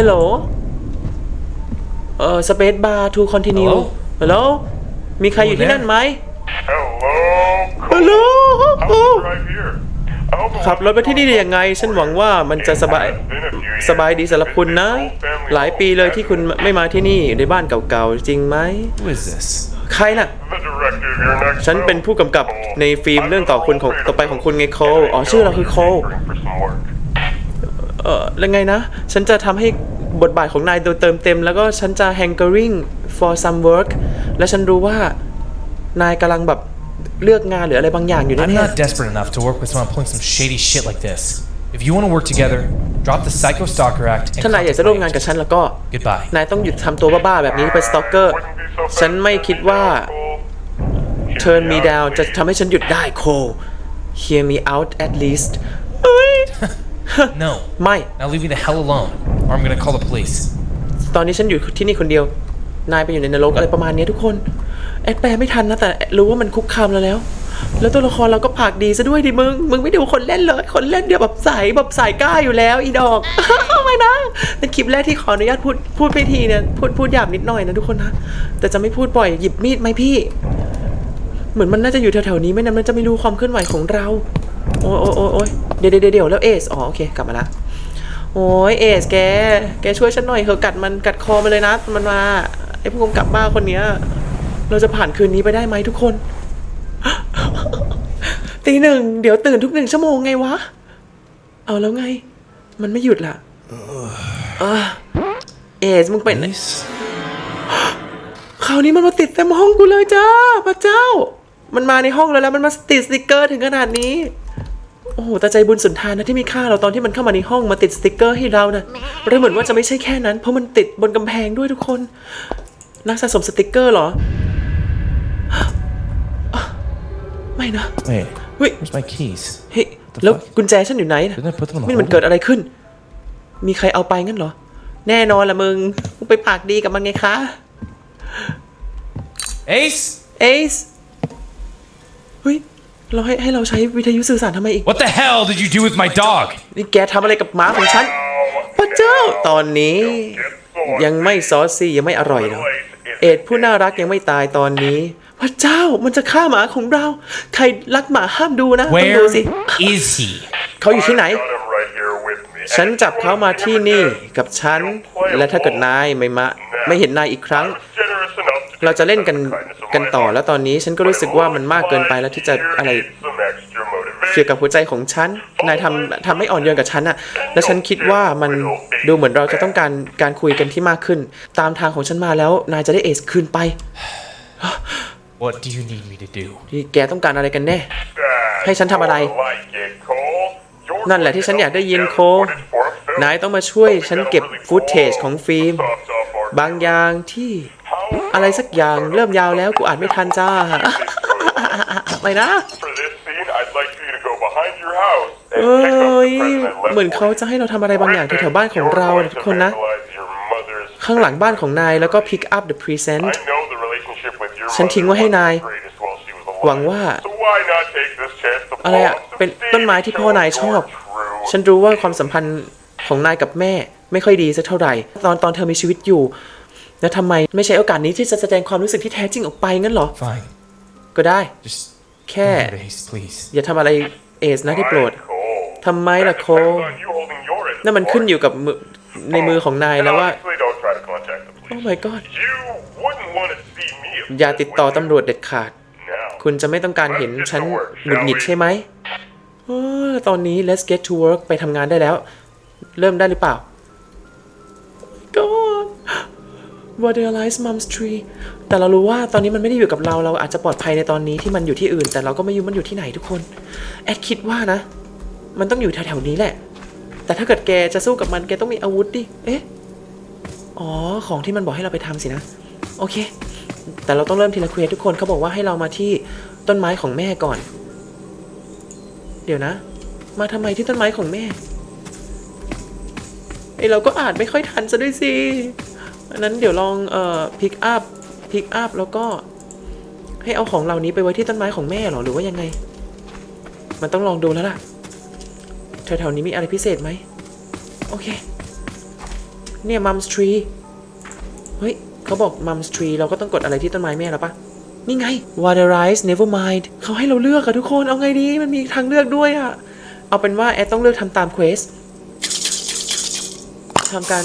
Hello เอ่อ Space Bar to continue Hello? Hello มีใครอยู่ที่นั่นไหม Hello. Hello How's the drive here? I hope it ขับรถไปที่นี่ได้ยังไง ฉันหวังว่ามันจะสบาย สบายดีสำหรับคุณนะ หลายปีเลยที่คุณไม่มาที่นี่อยู่ในบ้านเก่าๆ จริงไหม Who is this? ใครน่ะ The director of your next ฉันเป็นผู้กำกับในฟิล์มเรื่องต่อคุณของต่อไปของคุณไงโคล อ๋อ ชื่อเราคือโคล for some work. เออแล้วไงนะ ฉันจะทำให้บทบาทของนายโดยเติมเต็ม แล้วก็ฉันจะ hankering for some work และฉันรู้ว่านายกำลังแบบเลือกงานหรืออะไรบางอย่างอยู่ I'm แน่ not desperate enough to work with someone pulling some shady shit like this. If you want to work together, drop the Psycho Stalker Act ๆ and ถ้านายอยากจะร่วมงานกับฉันแล้วก็ Goodbye. นายต้องหยุดทำตัวบ้าๆแบบนี้เป็นสตอกเกอร์ Wouldn't be so fast ฉันไม่คิดว่า Hear turn me out. down จะทำให้ฉันหยุดได้โค hear me out at least เอ้ย No. ไม่ Now leave me the hell alone, or I'm gonna call the police. ตอนนี้ฉันอยู่ที่นี่คนเดียว นายไปอยู่ในนรกอะไรประมาณนี้ทุกคน แอดแปลไม่ทันนะ แต่รู้ว่ามันคุกคามเราแล้ว แล้วตัวละครเราก็ปากดีซะด้วยดิมึง มึงไม่ดูคนเล่นเลย คนเล่นเดียวแบบใสแบบสายกล้าอยู่แล้ว อีดอกไม่นะเป็นคลิปแรกที่ขออนุญาตพูดพูดไปทีเนี่ยพูดพูดหยาบนิดหน่อยนะทุกคนนะ แต่จะไม่พูดบ่อยหยิบมีดไหมพี่ เหมือนมันน่าจะอยู่แถวๆนี้ไม่นั้นมันจะไม่รู้ความเคลื่อนไหวของเรา โอ้ยโอ้ยโอ้ยโอ้ยเดี๋ยวเดี๋ยวเดี๋ยวแล้วเอสอ๋อโอเคกลับมาละโอ้ยเอสแก แกช่วยฉันหน่อยเถอะกัดมันกัดคอมันเลยนะมันมาไอ้ผู้กำกับบ้าคนเนี้ย เราจะผ่านคืนนี้ไปได้ไหมทุกคนตีหนึ่งเดี๋ยวตื่นทุกหนึ่งชั่วโมงไงวะ เอาแล้วไง มันไม่หยุดล่ะเออเอสมึงเป็น Police? คราวนี้มันมาติดเต็มห้องกูเลยจ้าพระเจ้า มันมาในห้องแล้วแล้วมันมาติดสติกเกอร์ถึงขนาดนี้โอ้โหแต่ใจบุญสุนทานนะที่มีค่าเราตอนที่มันเข้ามาในห้องมาติดสติกเกอร์ให้เรานะแล้วเหมือนว่าจะไม่ใช่แค่นั้น เพราะมันติดบนกำแพงด้วยทุกคน นักสะสมสติกเกอร์เหรอ ไม่นะ Wait, เฮ้ย where's my keys? เฮ้ยแล้วกุญแจฉันอยู่ไหนนะ Didn't I put them in the นี่มัน hole? เกิดอะไรขึ้น มีใครเอาไปงั้นเหรอ แน่นอนละมึงมึงไปปากดีกับมันไงคะ Ace? เอซเฮ้ย เราให้ให้เราใช้วิทยุสื่อสารทำไมอีก What the hell did you do with my dog? นี่แกทำอะไรกับหมาของฉันพระเจ้าตอนนี้ ยังไม่ซอสซี่ยังไม่อร่อยเนาะเอ็ดผู้น่ารักยังไม่ตายตอนนี้พระเจ้ามันจะฆ่าหมาของเรา ใครรักหมาห้ามดูนะต้อง Where ดูสิ is he? เขาอยู่ที่ไหน Got him right here with me. ฉันจับเขามาที่นี่กับฉัน และถ้าเกิดนายไม่มาไม่เห็นนายอีกครั้ง Generous enough to เราจะเล่นกัน kindness of กัน my ต่อ heart. แล้วตอนนี้ฉันก็รู้สึกว่ามันมากเกินไปแล้วที่จะอะไร Here is some extra motivation. เกี่ยวกับหัวใจของฉัน นายทำทำให้อ่อนโยนกับฉันอะและฉันคิดว่ามันดูเหมือนเราจะต้องการการคุยกันที่มากขึ้น ตามทางของฉันมาแล้ว นายจะได้เอสคืนไป What do you need me to do? ที่แกต้องการอะไรกันแน่ Ah, ให้ฉันทำอะไร more like it, Cole. You're นั่นแหละที่ฉันอยากได้ยินโค footage for a film. นายต้องมาช่วยฉันเก็บฟุตเทจของฟิล์ม Soft off our บางอย่างที่ อะไรสักอย่างเริ่มยาวแล้วกูอ่านไม่ทันจ้า ไม่นะ For this scene, I'd like for you to go behind your house เอ and pick up ้ the ย present I left เหมือน for เขา you. จะให้เราทำอะไรบางอย่างแถวๆบ้านของเรา You're นะ going ทุก to คนนะ vandalize your mother's ข้างหลังบ้านของนายแล้วก็ pick up the present I know the relationship with your ฉันทิ้งไว้ให้นาย mother was greatest while she was alive. หวังว่า So why not take this chance to อะไรอะ plant some เป็น seeds ต้นไม้ที่พ่อนายชอบ true ฉันรู้ว่าความสัมพันธ์ของนายกับแม่ไม่ค่อยดีสักเท่าไหร่ ตอนตอนเธอมีชีวิตอยู่ แล้วทำไมไม่ใช้โอกาสนี้ที่จะแสดงความรู้สึกที่แท้จริงออกไปงั้นเหรอ Fine. ก็ได้ Just แค่ don't hurt Ace, please. อย่าทำอะไรเอสนะที่โปรด Cole. ทำไมล่ะโค Depends on you holding your end of นั่นมัน the ขึ้นอยู่ bargain. กับมือในมือของนาย And แล้วว่า obviously don't try to contact the โอ้ police. my god You wouldn't want to see me อย่า upset ติดต่อ with ตำรวจเด็ดขาด you. Now, คุณจะไม่ต้องการเห็นฉันหงุดหงิดใช่ไหมเออตอนนี้ let's get to work ไปทำงานได้แล้ว เริ่มได้หรือเปล่า what realize mom's tree แต่เรารู้ว่าตอนนี้มันไม่ได้อยู่กับเรา เราอาจจะปลอดภัยในตอนนี้ที่มันอยู่ที่อื่น แต่เราก็ไม่รู้มันอยู่ที่ไหนทุกคน แอดคิดว่านะ มันต้องอยู่แถวๆนี้แหละ แต่ถ้าเกิดแกจะสู้กับมันแกต้องมีอาวุธดิ เอ๊ะ อ๋อ ของที่มันบอกให้เราไปทำสินะ โอเค แต่เราต้องเริ่มทีละเควสทุกคนเขาบอกว่าให้เรามาที่ต้นไม้ของแม่ก่อน เดี๋ยวนะ มาทำไมที่ต้นไม้ของแม่ไอเราก็อ่านไม่ค่อยทันซะด้วยสิ อันนั้นเดี๋ยวลองเอ่อพิกอัพพิกอัพแล้วก็ให้เอาของเหล่านี้ไปไว้ที่ต้นไม้ของแม่เหรอหรือว่ายังไง มันต้องลองดูแล้วล่ะแถวๆนี้มีอะไรพิเศษไหมโอเค เนี่ย Mum's Tree เฮ้ยเขาบอก Mum's Tree เราก็ต้องกดอะไรที่ต้นไม้แม่แล้วปะนี่ไง Water Rise Never Mind เขาให้เราเลือกอะทุกคนเอาไงดี มันมีทางเลือกด้วยอะเอาเป็นว่าแอดต้องเลือกทำตามเควสทำการ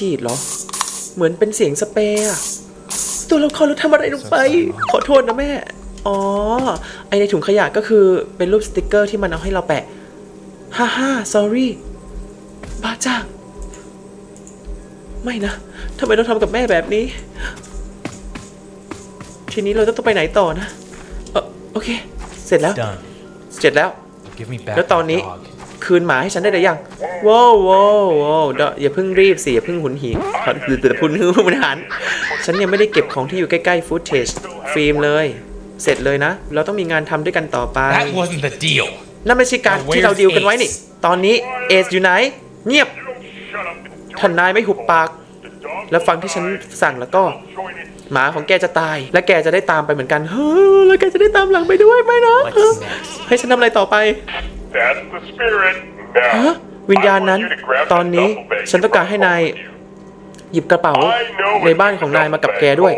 ฉีดเหรอ เหมือนเป็นเสียงสเปรย์อะตัวละครเราทำอะไรลงไป ขอโทษนะแม่ อ๋อ ไอในถุงขยะก็คือเป็นรูปสติกเกอร์ที่มันเอาให้เราแปะ ฮ่าฮ่า sorry บ้าจ้างไม่นะทำไมต้องทำกับแม่แบบนี้ ทีนี้เราต้องไปไหนต่อนะ เออโอเค เสร็จแล้ว Done. เสร็จแล้ว Give me back แล้วตอน my นี้ dog. คืนหมาให้ฉันได้หรือยังว้าวว้าวว้าวเดี๋ยวอย่าเพิ่งรีบสิอย่าเพิ่งหุนหินขอเดี๋ยวพุนหือมันหัน ฉันยังไม่ได้เก็บของที่อยู่ใกล้ๆฟุตเทจฟิล์มเลย เสร็จเลยนะ เราต้องมีงานทำด้วยกันต่อไป That wasn't the deal. นั่นไม่ใช่การ Now ที่เรา where's ดีลกันไว้นี่ Ace? ตอนนี้เอสอยู่ไหน เงียบ You don't shut up and do ท่านนายไม่หุบปาก The dog แล้วฟังที่ฉันสั่งแล้วก็ join it. หมาของแกจะตาย และแกจะได้ตามไปเหมือนกัน เฮ้ยแล้วแกจะได้ตามหลังไปด้วยไหมนะ What's next? ให้ฉันทำอะไรต่อไป That's the spirit. ฮะ Now, วิญญาณนั้น I want you to grab ตอน that นี้ duffel bag ฉันต้องการให้นาย you brought home with you. หยิบกระเป๋า I know ใน it's บ้านของนายมากับแกด้วย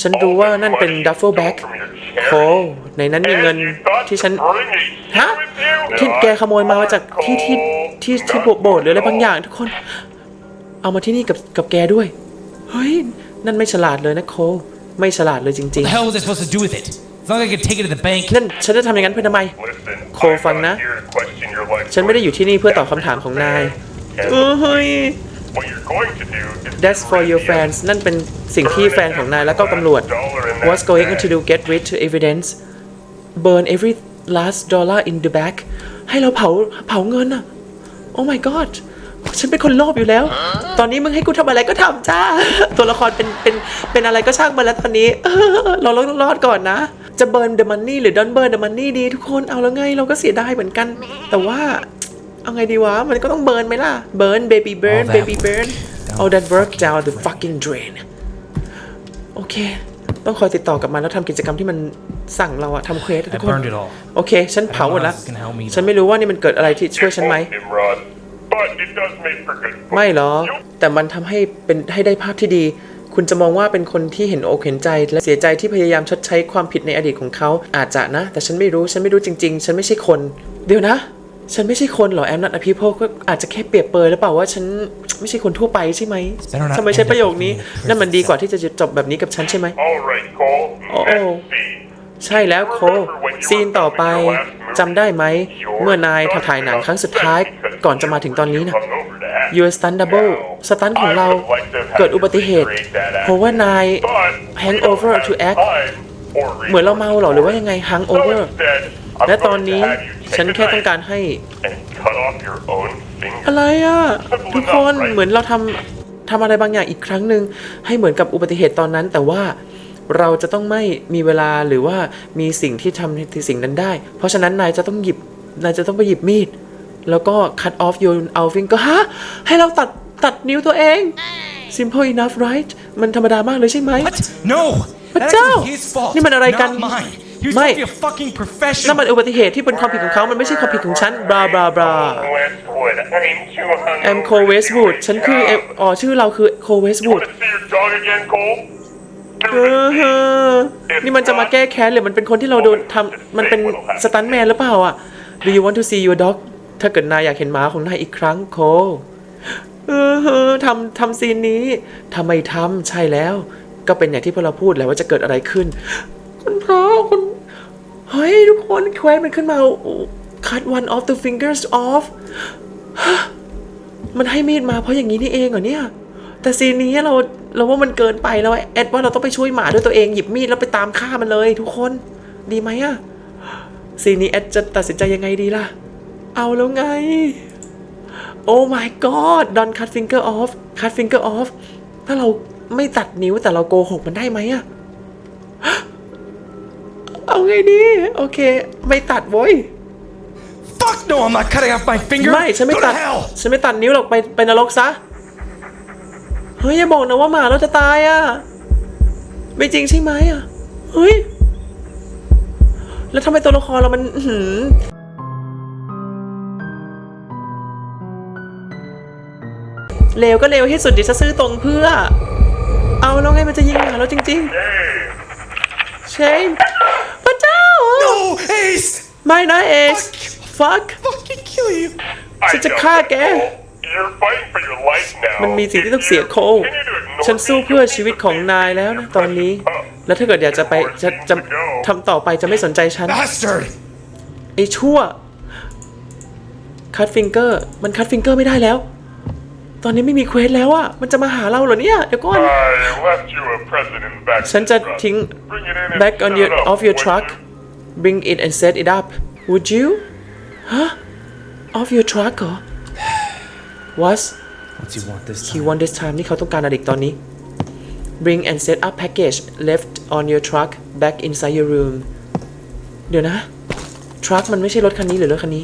ฉัน All รู้ว่า that นั่นเป็น money ดัฟเฟิล you แบ็ก stole from your โค charity. ในนั้นมีเงิน And you thought ที่ฉัน to bring it ฮะ with you? ที่แกขโมยมาจากที่ที่ที่ที่โบสถ์หรืออะไรบางอย่างทุกคน เอามาที่นี่กับกับแกด้วย เฮ้ย นั่นไม่ฉลาดเลยนะโค ไม่ฉลาดเลยจริง What the hell was I supposed to do with it? As long as I could take it to the bank. ๆนั่นฉันจะทำอย่างนั้นเพื่อทำไม Listen, โคฟังนะ I'm not here to question your life ฉันไม่ได้อยู่ที่นี่เพื่อตอบคำถามของนาย And เออเฮ้ย what you're going to do is That's for your fans นั่นเป็นสิ่งที่แฟนของนายแล้วก็ตำรวจ What's going to do get rid to evidence burn every last dollar in the bag ให้เราเผาเผาเงินอะ Oh my god ฉันเป็นคนโลภอยู่แล้ว ตอนนี้มึงให้กูทำอะไรก็ทำจ้า ตัวละครเป็นเป็นเป็นอะไรก็ช่างมันแล้วตอนนี้เออเราต้องรอดก่อนนะ จะ burn the money หรือ don't burn the money ดีทุกคนเอาแล้วไงเราก็เสียดายเหมือนกัน แต่ว่าเอาไงดีวะ มันก็ต้องเบิร์นไหมล่ะ burn baby burn All that baby burn all that work down the fucking drain โอเค ต้องคอยติดต่อกับมันแล้วทำกิจกรรมที่มันสั่งเราอะทำเควส I ทุกคน burned it all. โอเค ฉันเผาหมดแล้ว I don't know how this is gonna help me, though. ฉันไม่รู้ว่านี่มันเกิดอะไรที่ช่วยฉันไหม Nimrod, but it does make for good ไม่หรอก You แต่มันทำให้เป็นให้ได้ภาพที่ดี คุณจะมองว่าเป็นคนที่เห็นอกเห็นใจ และเสียใจที่พยายามชดใช้ความผิดในอดีตของเขา อาจจะนะ แต่ฉันไม่รู้ฉันไม่รู้จริง ๆ ฉันไม่ใช่คน เดี๋ยวนะ ฉันไม่ใช่คนเหรอ I'm not a people ก็อาจจะแค่เปรียบเปรยหรือเปล่าว่าฉันไม่ใช่คนทั่วไปใช่ไหม better not ทำไมใช้ประโยคนี้ end up being a นั่นมันดีกว่าที่จะจบแบบนี้กับฉันใช่ไหม All right, Cole. Oh. Next scene. ใช่แล้วโคซีนต่อไปจำได้ไหม เมื่อนายถ่ายหนังครั้งสุดท้ายก่อนจะมาถึงตอนนี้นะ Your stunt double สตันของเราเกิดอุบัติเหตุ เพราะว่านาย hangover to act เหมือนเราเมาเหรอหรือว่ายังไง hangover และตอนนี้ฉันแค่ต้องการให้ อะไรอะ ทุกคนเหมือนเราทำทำอะไรบางอย่างอีกครั้งหนึ่งให้เหมือนกับอุบัติเหตุตอนนั้น แต่ว่าเราจะต้องไม่มีเวลาหรือว่ามีสิ่งที่ทำในสิ่งนั้นได้ เพราะฉะนั้นนายจะต้องหยิบนายจะต้องไปหยิบมีด แล้วก็ cut off your our finger ฮะ ให้เราตัดตัดนิ้วตัวเอง simple enough right มันธรรมดามากเลยใช่ไหม What? No! พระ That's เจ้า his fault. นี่มันอะไรกัน Not mine. He was ไม่ supposed to be a fucking นั่น professional. มันอุบัติเหตุที่เป็นความผิดของเขา มันไม่ใช่ความผิดของฉัน บลาบลาบลาแอมโคเวส o ูดฉันคือเออ๋อ ชื่อเราคือโคเวส o ูด See your dog again, Cole? เออเออนี่มันจะมาแก้แค้นหรือมันเป็นคนที่เราโดนทำมันเป็นสตันแมนหรือเปล่าอะ Do you want to see your dog ถ้าเกิดนายอยากเห็นหมาของนายอีกครั้งโคเออทำทำซีนนี้ทำไมทำใช่แล้ว ก็เป็นอย่างที่พวกเราพูดแหล้วว่าจะเกิดอะไรขึ้นคุณพระคุณเฮ้ย ทุกคนแควนมันขึ้นมา cut one of the fingers off มันให้มีดมาเพราะอย่างนี้นี่เองเหรอเนี่ย แต่ซีนนี้เราเราว่ามันเกินไปแล้วแอดว่าเราต้องไปช่วยหมาด้วยตัวเองหยิบมีดแล้วไปตามฆ่ามันเลย ทุกคนดีไหมอะซีนนี้แอดจะตัดสินใจยังไงดีล่ะ เอาแล้วไง โอ้ my god don't cut finger off cut finger off ถ้าเราไม่ตัดนิ้วแต่เราโกหกมันได้ไหมอะเอาไงดี โอเค ไม่ตัดโว้ย Fuck no, I'm not cutting off my finger. ไม่ ฉันไม่ Go ตัด to hell. ฉันไม่ตัดนิ้วหรอกไปไปนรกซะ เฮ้ย อย่าบอกนะว่าหมาเราจะตายอะไม่จริงใช่ไหมอะเฮ้ย แล้วทำไมตัวละครเรามันอื้อหื เลวก็เลวที่สุดดิจะซื่อตรงเพื่อ เอาแล้วไงมันจะยิงหาเราจริง Hey, ๆเชนพระเจ้า No, Ace! ไม่นะเอส fuck Fucking kill you. I ฉันจะ know ฆ่า that, แก Cole. You're fighting for your life now. มันมีสิ่งที่ต้องเสีย If you โคล continue to ignore ฉันสู้ me, เพื่อ you'll ชีวิต need ของ to นาย face แล้วนะ your ตอนนี้ present. แล้วถ้าเกิดอยากจะไปจะจะทำต่อไปจะไม่สนใจฉัน Bastard! ไอ้ชั่ว คัตฟิงเกอร์ มันคัตฟิงเกอร์ไม่ได้แล้ว ตอนนี้ไม่มีเควสแล้วอะมันจะมาหาเราเหรอเนี่ยเดี๋ยวก่อน I left you a present in the back. ฉันจะ truck. ทิ้ง Bring it in and back on set your it up, off your would truck you? bring it and set it up would you ฮะ off your truck เหรอ what What's he want this he want this time นี่เขาต้องการอะไรอีกตอนนี้ bring and set up package left on your truck back inside your room เดี๋ยวนะ truck มันไม่ใช่รถคันนี้หรือรถคันนี้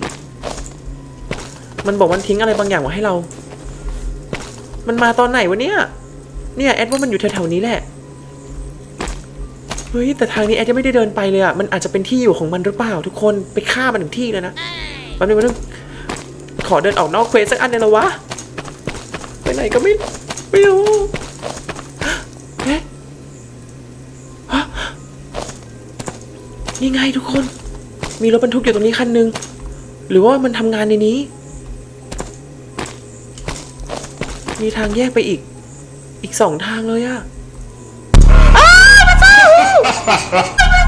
มันบอกมันทิ้งอะไรบางอย่างไว้ให้เรา มันมาตอนไหนวะเนี่ย เนี่ยแอดว่ามันอยู่แถวๆนี้แหละ เฮ้ยแต่ทางนี้แอดยังไม่ได้เดินไปเลยอะมันอาจจะเป็นที่อยู่ของมันหรือเปล่า ทุกคนไปฆ่ามันถึงที่เลยนะแป๊บนึงแป๊บนึงขอเดินออกนอกเควสสักอันเลยเหรอวะ ไปไหนก็ไม่ไม่รู้เอ๊ะฮะนี่ไงทุกคน มีรถบรรทุกอยู่ตรงนี้คันหนึ่งหรือว่ามันทำงานในนี้ มีทางแยกไปอีก อีกสองทางเลยอะอ้าวพระเจ้าพระ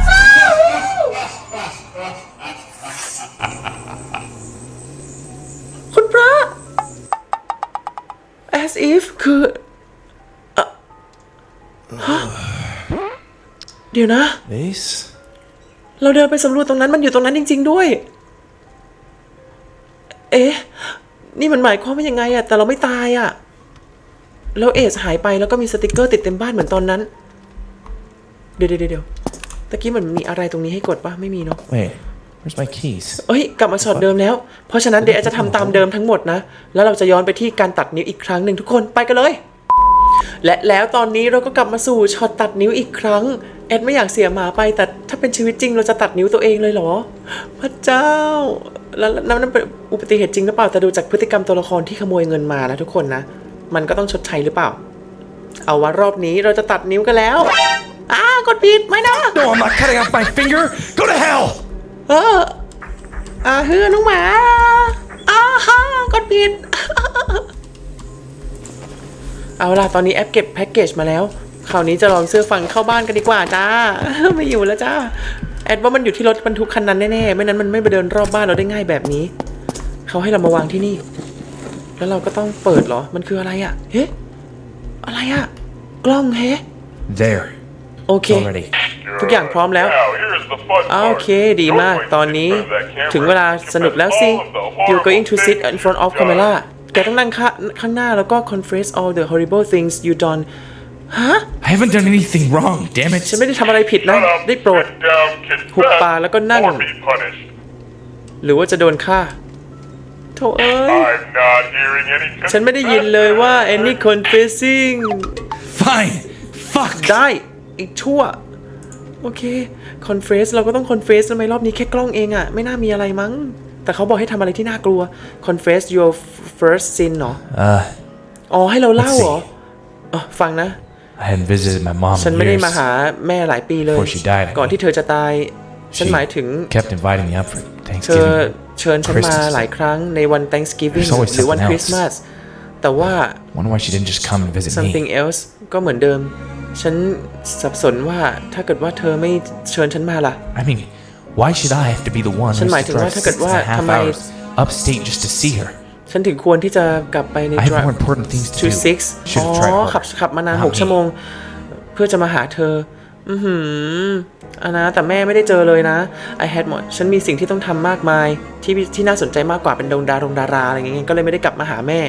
เจ้าคุณพระ as if คือเอ่อฮะเดี๋ยวนะ Ace? เราเดินไปสำรวจตรงนั้นมันอยู่ตรงนั้นจริง ๆ ด้วย เอ๊ะ นี่มันหมายความว่ายังไงอะแต่เราไม่ตายอะ แล้วเอสหายไปแล้วก็มีสติกเกอร์ติดเต็มบ้านเหมือนตอนนั้น เดี๋ยวเดี๋ยวเดี๋ยวตะกี้มันมีอะไรตรงนี้ให้กดปะไม่มีเนาะ Wait, where's my keys? เอ้ย กลับมาช็อตเดิมแล้ว เพราะฉะนั้นเดี๋ยวแอดจะทำตามเดิมทั้งหมดนะ แล้วเราจะย้อนไปที่การตัดนิ้วอีกครั้งหนึ่งทุกคนไปกันเลย และแล้วตอนนี้เราก็กลับมาสู่ช็อตตัดนิ้วอีกครั้งแอดไม่อยากเสียหมาไปแต่ถ้าเป็นชีวิตจริงเราจะตัดนิ้วตัวเองเลยเหรอ พระเจ้า แล้วแล้วนั่นเป็นอุบัติเหตุจริงหรือเปล่าแต่ดูจากพฤติกรรมตัวละครที่ขโมยเงินมานะทุกคนนะ มันก็ต้องชดใช้หรือเปล่า เอาว่ารอบนี้เราจะตัดนิ้วกันแล้ว อ้ากดผิดไม่นะ No, I'm not cutting off my finger! Go to hell! เอออาฮือน้องหมาอาฮ่ากดผิด เอาล่ะ ตอนนี้แอปเก็บแพ็กเกจมาแล้ว คราวนี้จะลองเสื้อฟังเข้าบ้านกันดีกว่าจ้า ไม่อยู่แล้วจ้า แอดว่ามันอยู่ที่รถบรรทุกคันนั้นแน่ๆ ไม่นั้นมันไม่ไปเดินรอบบ้านเราได้ง่ายแบบนี้ เขาให้เรามาวางที่นี่ แล้วเราก็ต้องเปิดเหรอ มันคืออะไรอะ่ะ เฮ้อะไรอะ่ะ กล้องเฮ้ There. โอเค It's all ready. ทุกอย่างพร้อมแล้ว Now, here's the fun อ่า part. โอเค ดีมาก You're going ตอน to นี้ sit in front of that camera ถึงเวลาสนุกแล้วสิ because all of the You're going to horrible sit things in front of you've camera done. แกต้องนั่งข้าข้างหน้าแล้วก็ confess all the horrible things you done ฮะ I haven't done anything wrong, damn it. ฉันไม่ได้ทำอะไรผิดนะ Shut up, ได้โปรด sit down, หุบ confess, ปากแล้วก็นั่ง or be punished. หรือว่าจะโดนฆ่า โถเอ้ย I'm not hearing any ฉันไม่ได้ยินเลยว่า any confessing Fine. Fuck. ได้อีกชั่ว โอเค confess เราก็ต้อง confess ทำไมรอบนี้แค่กล้องเองอะไม่น่ามีอะไรมั้ง แต่เขาบอกให้ทำอะไรที่น่ากลัว confess your first sin เนาะ Uh, อ๋อให้เราเล่า Let's see. เหรออ๋อฟังนะ I hadn't visited my mom ฉัน in ไม่ได้ years. มาหาแม่หลายปีเลย Before she died, I ก่อน mean. ที่เธอจะตาย ฉัน She หมายถึง kept inviting me up for เธอ Thanksgiving. เชิญฉันมา Christmas. หลายครั้งในวัน Thanksgiving There's always หรือวัน something ค else. ริสต์มาสแต่ว่า Wonder why she didn't just come and visit something me. else ก็เหมือนเดิม ฉันสับสนว่าถ้าเกิดว่าเธอไม่เชิญฉันมาล่ะ I mean, why should I have to be the one who ฉันหมาย has ถึ to งว่า drive ถ้าเกิ six ด and ว่า a half ทำไม hours upstate just to see her? ฉันถึงควรที่จะกลับไปใน I have drive more important things to to do. six Should อ๋อ have tried ขับ harder. ขับมานาน Not หก me. ชั่วโมง เพื่อจะมาหาเธอ อือหืออันนะแต่แม่ไม่ได้เจอเลยนะ I had more ฉันมีสิ่งที่ต้องทำมากมาย ที่ที่น่าสนใจมากกว่าเป็นดงดารงดาราอะไรอย่างเงี้ย ก็เลยไม่ได้กลับมาหาแม่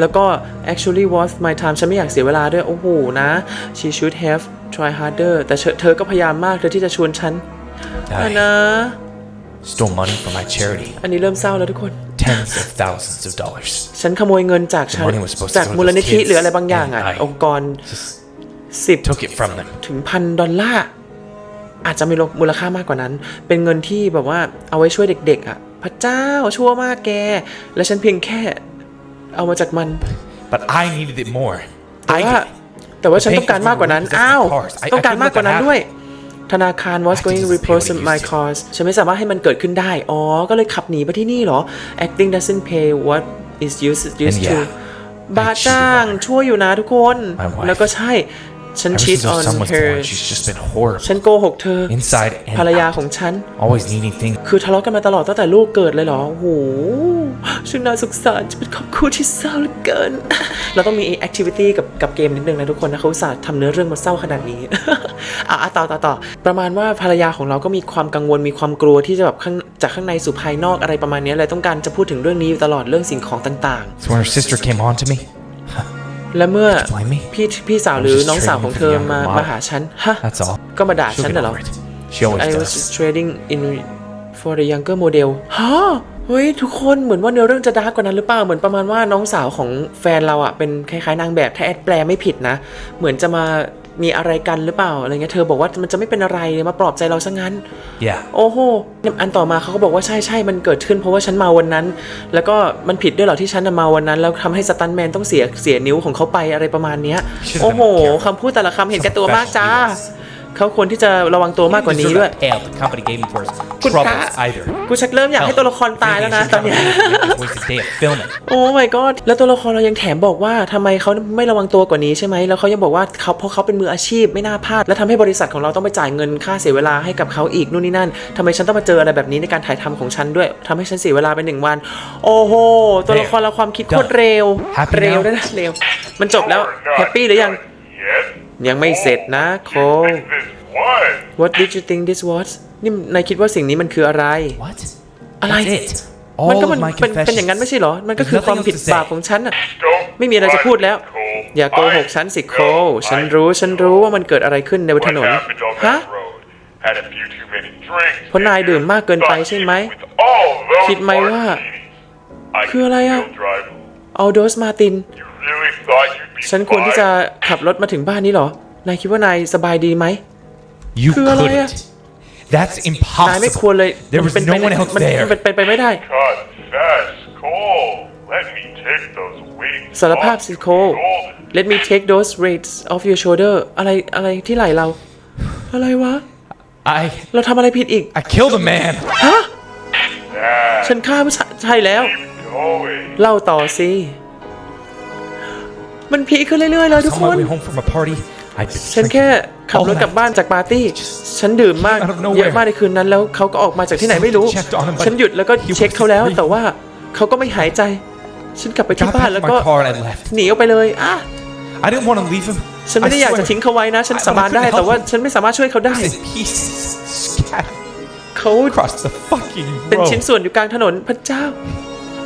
แล้วก็ actually was my time ฉันไม่อยากเสียเวลาด้วย โอ้โหนะ she should have try harder แต่เธอเธอก็พยายามมากเธอที่จะชวนฉันอัน I นะ stole money from my charity. อันนี้เริ่มเศร้าแล้วทุกคน Tens of thousands of dollars. ฉันขโมยเงินจากชา money was supposed to จาก go to มูลนิธิ those kids หรืออะไรบางอย่างอะ and I องค์กร Just สิบ took it from them. ถึงพันดอลลาร์อาจจะมีมูลค่ามากกว่านั้น เป็นเงินที่แบบว่าเอาไว้ช่วยเด็กๆอะ พระเจ้าชั่วมากแก และฉันเพียงแค่เอามาจากมัน but I needed it more. แต่ I ว่า did. แต่ว่าฉันต้องการมากกว่านั้น อ้าว ต้องการมากกว่านั้นด้วย ธนาคาร was I going to just report pay what it my used to. cars ฉันไม่สามารถให้มันเกิดขึ้นได้ อ๋อ ก็เลยขับหนีไปที่นี่เหรอ acting doesn't pay what is used used And to yeah, บ้าจ้างช่วยอยู่นะทุกคน My wife. แล้วก็ใช่ ฉัน Ever cheat since those on someone's her born, she's just been horrible. ฉันโกหกเธอ Inside and ภรรยา out. ของฉัน Always needing things. คือทะเลาะกันมาตลอดตั้งแต่ลูกเกิดเลยเหรอ โอ้โหช่างน่าสงสารจะเป็นครอบครัวที่เศร้าเหลือเกิน เราต้องมีแอคทิวิตี้กับกับเกมนิดนึงนะทุกคนนะเขาอุตส่าห์ทำเนื้อเรื่องมาเศร้าขนาดนี้อะอะต่อต่อต่อ ประมาณว่าภรรยาของเราก็มีความกังวลมีความกลัวที่จะแบบข้างจากข้างในสู่ภายนอกอะไรประมาณนี้เลยต้องการจะพูดถึงเรื่องนี้อยู่ตลอดเรื่องสิ่งของต่าง So when her sister came on to me, ๆ และเมื่อ blame me? พี่พี่สาวหรือน้องสาวของเธอมา Just trading for the younger มาหาฉัน ฮะ That's all. ก็มาด่า She'll ฉัน get น่ะเหรอ over it. She always I was does. just trading in for the younger model ฮะเฮ้ยทุกคนเหมือนว่าเนื้อเรื่องจะดาร์กกว่านั้นหรือเปล่าเหมือนประมาณว่าน้องสาวของแฟนเราอะเป็นคล้ายๆนางแบบถ้าแอดแปลไม่ผิดนะ เหมือนจะมา มีอะไรกันหรือเปล่าอะไรเงี้ยเธอบอกว่ามันจะไม่เป็นอะไรมาปลอบใจเราซะงั้น Yeah. โอ้โหอันต่อมาเขาก็บอกว่าใช่ใช่มันเกิดขึ้นเพราะว่าฉันเมาวันนั้น แล้วก็มันผิดด้วยเหรอที่ฉันน่ะเมาวันนั้น แล้วทำให้สตันแมนต้องเสียเสียนิ้วของเขาไปอะไรประมาณเนี้ย Should've โอ้โห been careful. คำพูดแต่ละคำเห็นแก่ตัวมากจ้า Professional เขาควรที่จะระวังตัวมากกว่านี้ Deserve ด้วย that payout the company gave me for his คุณพระ troubles either. กูชักเริ่มอยากให้ตัวละครตายแล้วนะตอนเนี้ย Wasted day of filming. โอ้ my god แล้วตัวละครเรายังแถมบอกว่าทำไมเขาไม่ระวังตัวกว่านี้ใช่ไหมแล้วเขายังบอกว่าเขาเพราะเขาเป็นมืออาชีพไม่น่าพลาด และทำให้บริษัทของเราต้องไปจ่ายเงินค่าเสียเวลาให้กับเขาอีกนู่นนี่นั่นทำไมฉันต้องมาเจออะไรแบบนี้ในการถ่ายทำของฉันด้วยทำให้ฉันเสียเวลาไปหนึ่งวัน โอ้โหตัวละครเราความคิดโคตรเร็ว Happy เร็ว now? ด้วยนะเร็ว มันจบแล้วแฮปปี้หรือยัง Yes? ยังไม่เสร็จนะโค You think this was? What did you think this was นี่นายคิดว่าสิ่งนี้มันคืออะไร What? อะไร That's it. มัน All ก็มัน of my เป็นเป็นอย่างนั้นไม่ confessions. ใช่เหรอ มันก็คือ There's ความ nothing ผิด else to say. บาปของฉันอะ Don't ไม่มีอะไรจะพูดแล้ว Cole. อย่าโกหกฉันสิโค I ฉัน know. รู้ฉันรู้ว่ามันเกิดอะไรขึ้นในบนถ What นน happened on ฮะ that road? Had a few too many drinks. เพราะนายดื่มมากเกินไปใช่ไหม With all those คิดไหมว่า martinis. I คืออะไรอะ can still drive. เอาโดสมาติน ฉันควรที่จะ fine? ขับรถมาถึงบ้านนี้เหรอ นายคิดว่านายสบายดีไหม You คืออะไรอะ couldn't. That's นายไม่ควร impossible. เลย There was มัเป็ no ไป one else มัน there. มันเป็นไปไม่ได้ Confess, Cole. Let me take those weights สารภาพ off สิ your โค shoulders. Let me take those weights off your shoulder อะไรอะไรที่ไหล่เรา อะไรวะ I เราทำอะไรผิดอีก I killed a man. ฮะ Dad, ฉันฆ่าผู้ชายใช่แล้ว keep going. เล่าต่อสิ มันพีคขึ้นเรื่อยๆเลยทุก On ค my น way home from a party, I'd been ฉันแค่ drinking ขับ all รถกลับ night. บ้านจากปาร์ตี้ ฉันดื่มมาก Out of nowhere. เยอะมากในคืนนั้นแล้วเขาก็ออกมาจากที่ไหนไม่รู้ Checked on him, but ฉันหยุดแล้วก็ he เช็คเขาแล้ว wasn't แต่ว่าเขาก็ไม่หายใจ ฉันกลับไปที่ Got บ้าน back แล้ว in ก็ my car and I left. หนีออกไปเลยอะ I didn't want to leave him. ฉันไม่ได้ I อยากจะ swear. ทิ้งเขาไว้นะ ฉัน I- สาบานได้ I couldn't แต่ว่า help ฉันไม่สามารถช่วยเขาได้ It's in pieces, scattered เขา across the fucking เป็น road. ชิ้นส่วนอยู่กลางถนนพระเจ้า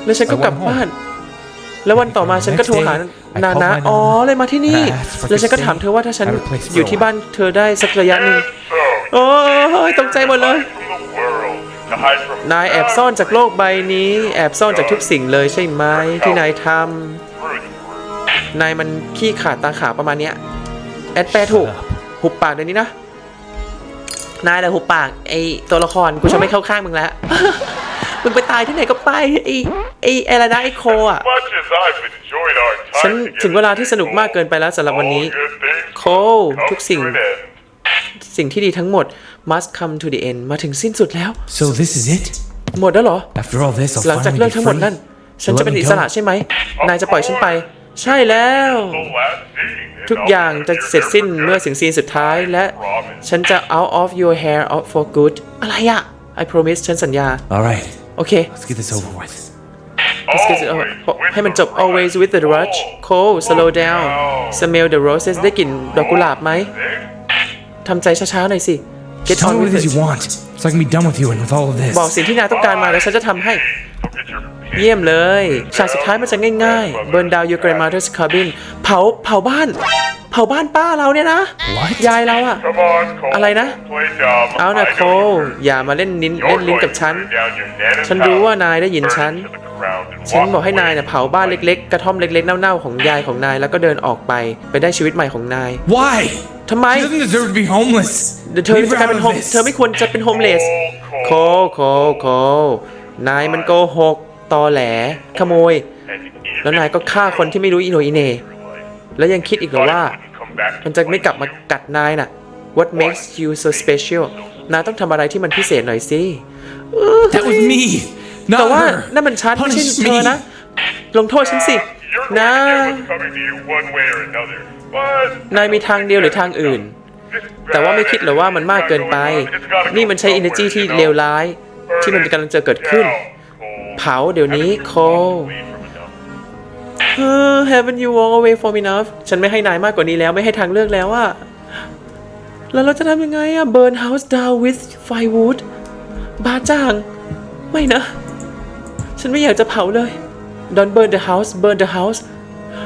แล้วฉันก็ I went กลับ home. บ้าน แล้ววันต่อมาฉันก็โทรหา Next day, I นา called นะ my Nana อ๋อเลยมาที่นี่ and I asked for แล้วฉันก็ to ถาม stay เธอว่าถ้าฉัน at her place for อยู่ a ที่ while. บ้านเธอได้สักระยะหนึ่ง So, โอ้ยตกใจหมดเลย hide from the world, to hide from นายแอบซ่อนจากโลกใบนี้ แอบซ่อนจากทุกสิ่งเลยใช่ไหมที่นายท truth. ำนายมันขี้ขาดตาขาวประมาณเนี้ยแอดแปลถูกหุบปากเดี๋ยวนี้นะนายแหละหุบปากไอตัวละครกูจะไม่เข้าข้างมึงแล้วมึงไปตายที่ไหนก็ไปไอไออะไรนะไอโคอะ Much as I've enjoyed our ฉัน time ถึงเวลาที่สนุกมากเกินไปแล้วสำหรับวันนี้ All good things โค come ทุกสิ่ง to an end. สิ่งที่ดีทั้งหมด must come to the end มาถึงสิ้นสุดแล้ว So this is it? หมดแล้วเหรอ After all this, I'll หลังจาก finally เรื่อง be ทั้งหมด free. นั่น ฉัน You'll จะ let เป็น me อิ go? สระใช่ไหม นายจะปล่อยฉันไป ใช่แล้ว The last scene, and ทุก I'll อย่างจะ never เสร็จสิ้น forget. เมื่อสิ่งซีนสุดท้ายและ Promise. ฉันจะ out of your hair out for good อะไรอะ I promise ฉันสัญญา All right, โอเค let's get this over with. Let's get it over. Always ให้มัน with จบ the always with the rush Cole slow down smell the roses ได้กลิ่นดอกกุหลาบไหมทำใจช้าๆหน่อยสิ Get Just tell on me what with it is it you want, so I can be done with you and with all of this. บอกสิ่งที่นายต้องการมาแล้วฉันจะทำให้ Look at your เยี่ยมเลยฉากสุดท้ายมันจะง่ายๆ Burn down your grandmother's cabin เผาเผาบ้านเผาบ้านป้าเราเนี่ยนะ What? ยายเราอะ Come on, Cole. อะไรนะ Play dumb. เอานะ I โค know you heard. อย่ามาเล่นลิ้น You're เล่นลิ้น going กับ to ฉัน burn down your Nana's ฉันรู้ว่า house, นายได้ยิน burn ฉัน it to the ground, and ฉัน walk บอกให้นาย away. นะเผาบ้านเล็กๆ กระท่อมเล็กๆ เน่าๆ ของยายของนายแล้วก็เดินออกไป ไปได้ชีวิตใหม่ของนาย Why? ทำไม She doesn't deserve to be homeless. เดี๋ยวเธอ Leave จะ her กลาย out เป็น of โฮม this. เธอไม่ควรจะเป็นโฮมเลส โค โค โค นายมันโกหก ตอแหล ขโมย And แล้วนายก็ฆ่าคนที่ไม่รู้อีโหนอีเหน แล้วยังคิดอีกเหรอว่า Come back มันจะไม่กลับมากัดนายน่ะ What makes you so special นายต้องทำอะไรที่มันพิเศษหน่อยสิ That was me, แต่ not ว่า her. นั่นมันฉันไม่ใช่ Punish เธอนะ me. ลงโทษฉันสิ You're นะ going to get what's coming to you one way or another. But นายมีทางเดียวหรือทางอื่น แต่ว่าไม่คิดเหรอว่ามันมากเกินไป นี่มันใช้ energy ที่เลวร้าย ที่มันกำลังจะเกิดขึ้น เผาเดี๋ยวนี้โค เออ haven't you walk away from enough ฉันไม่ให้นายมากกว่านี้แล้วไม่ให้ทางเลือกแล้วอะแล้วเราจะทำยังไงอะ burn house down with firewood บ้าจ้าง ไม่นะ ฉันไม่อยากจะเผาเลย don't burn the house burn the house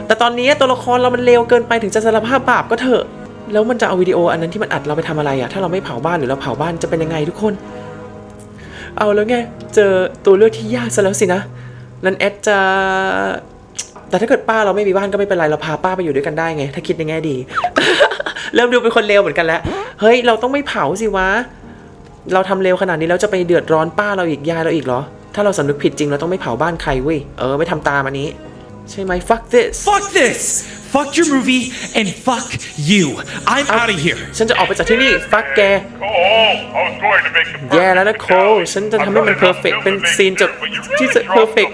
แต่ตอนนี้ตัวละครเรามันเลวเกินไปถึงจะสารภาพบาปก็เถอะ แล้วมันจะเอาวิดีโออันนั้นที่มันอัดเราไปทำอะไรอะถ้าเราไม่เผาบ้านหรือเราเผาบ้านจะเป็นยังไงทุกคน เอาแล้วไง เจอตัวเลือกที่ยากซะแล้วสินะ นั้นแอดจะ แต่ถ้าเกิดป้าเราไม่มีบ้านก็ไม่เป็นไรเราพาป้าไปอยู่ด้วยกันได้ไง ถ้าคิดในแง่ดี เริ่มดูเป็นคนเลวเหมือนกันแล้วเฮ้ยเราต้องไม่เผาสิวะ เราทำเลวขนาดนี้แล้วจะไปเดือดร้อนป้าเราอีกยายเราอีกเหรอ ถ้าเราสำนึกผิดจริงเราต้องไม่เผาบ้านใครเว้ยเออไม่ทำตามอันนี้ ใช่ไหม fuck this Fuck this. Fuck your movie and fuck you. I'm out of here. ฉันจะออกไปจากที่นี่ fuck แก Cole, I was going to make the แย่แล้วนะโคลฉันจะทำให้มัน perfect เป็นซีนจบที่จะ perfect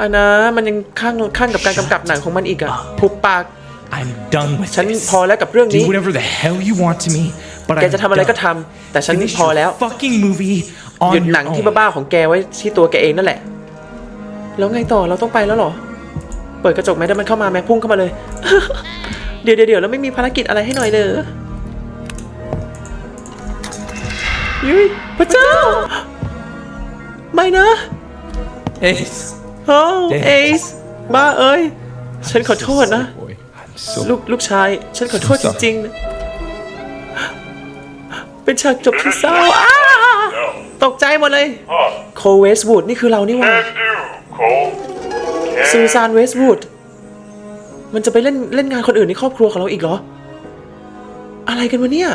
อันนะมันยังข้างข้างกับการกำกับหนังของมันอีกอะทุบปาก I'm done with ฉัน this. พอแล้วกับเรื่องนี้ Do whatever the hell you want to me, but แก I'm จะทำอะไรก็ done. ทำแต่ฉัน Finish พอแล้ว your fucking movie on หยุด your หนังที่ own. บ้าๆของแกไว้ที่ตัวแกเองนั่นแหละ แล้วไงต่อเราต้องไปแล้วเหรอ เปิดกระจกไหมถ้ามันเข้ามาแม่พุ่งเข้ามาเลยเดี๋ยวเดี๋ยวเดี๋ยวแล้วไม่มีภารกิจอะไรให้หน่อยเลยยุ้ยพระเจ้า ไม่นะ Ace. โอ้ เจ๊เอซบ้าเอ้ย ฉันขอโทษนะ Boy, I'm so ลูกลูกชาย ฉันขอโทษจริงๆนะเป็นฉากจบที่เศร้าอ้าตกใจหมดเลย Huh. โคเวสวูดนี่คือเรานี่หว่า Can do, Cole. ซู Can ซานเวสวูด มันจะไปเล่นเล่นงานคนอื่นในครอบครัวของเราอีกเหรอ อะไรกันวะเนี่ย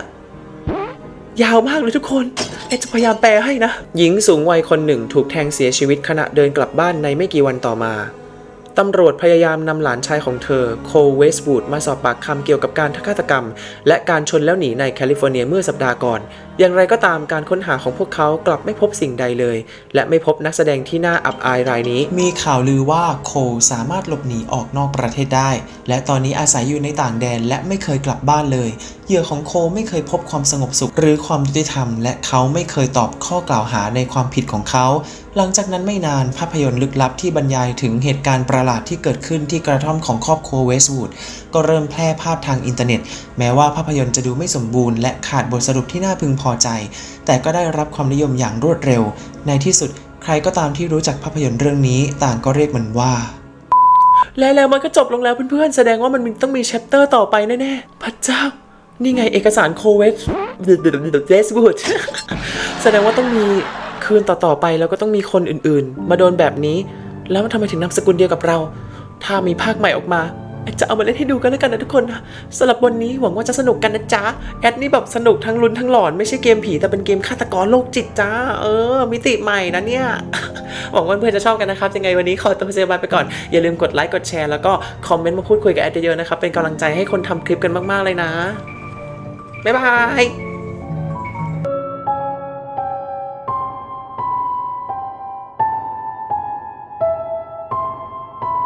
ยาวมากเลยทุกคนเอจะพยายามแปลให้นะ หญิงสูงวัยคนหนึ่งถูกแทงเสียชีวิตขณะเดินกลับบ้านในไม่กี่วันต่อมาตำรวจพยายามนำหลานชายของเธอ โคลเวสบูดมาสอบปากคำเกี่ยวกับการฆาตกรรม และการชนแล้วหนีในแคลิฟอร์เนียเมื่อสัปดาห์ก่อน อย่างไรก็ตามการค้นหาของพวกเขากลับไม่พบสิ่งใดเลย และไม่พบนักแสดงที่น่าอับอายรายนี้ มีข่าวลือว่าโคลสามารถหลบหนีออกนอกประเทศได้ และตอนนี้อาศัยอยู่ในต่างแดนและไม่เคยกลับบ้านเลย เหยื่อของโคลไม่เคยพบความสงบสุขหรือความยุติธรรม และเขาไม่เคยตอบข้อกล่าวหาในความผิดของเขา หลังจากนั้นไม่นานภาพยนตร์ลึกลับที่บรรยายถึงเหตุการณ์ประหลาดที่เกิดขึ้นที่กระท่อมของครอบครัวเวสต์วูดก็เริ่มแพร่ภาพทางอินเทอร์เน็ต แม้ว่าภาพยนตร์จะดูไม่สมบูรณ์และขาดบทสรุปที่น่าพึงพอใจ แต่ก็ได้รับความนิยมอย่างรวดเร็ว ในที่สุดใครก็ตามที่รู้จักภาพยนตร์เรื่องนี้ ต่างก็เรียกมันว่า และแล้วมันก็จบลงแล้วเพื่อนๆ แสดงว่ามันต้องมีแชปเตอร์ต่อไปแน่ๆพระเจ้า นี่ไงเอกสารโคเวสเดสบูดแสดงว่าต้องมีคืนต่อๆไปแล้วก็ต้องมีคนอื่นๆ มาโดนแบบนี้ แล้วมันทำไมถึงนามสกุลเดียวกับเรา ถ้ามีภาคใหม่ออกมา จะเอามาเล่นให้ดูกันแล้วกันนะทุกคนนะสำหรับวันนี้หวังว่าจะสนุกกันนะจ๊ะ แอดนี่แบบสนุกทั้งลุ้นทั้งหลอนไม่ใช่เกมผีแต่เป็นเกมฆาตกรโลกจิตจ้า เออ มิติใหม่นะเนี่ย หวังว่าเพื่อนจะชอบกันนะครับ ยังไงวันนี้ขอตัวเซบายไปก่อน อย่าลืมกดไลค์กดแชร์แล้วก็คอมเมนต์มาพูดคุยกับแอดเยอะๆนะครับเป็นกำลังใจให้คนทำคลิปกันมากๆเลยนะบ๊ายบาย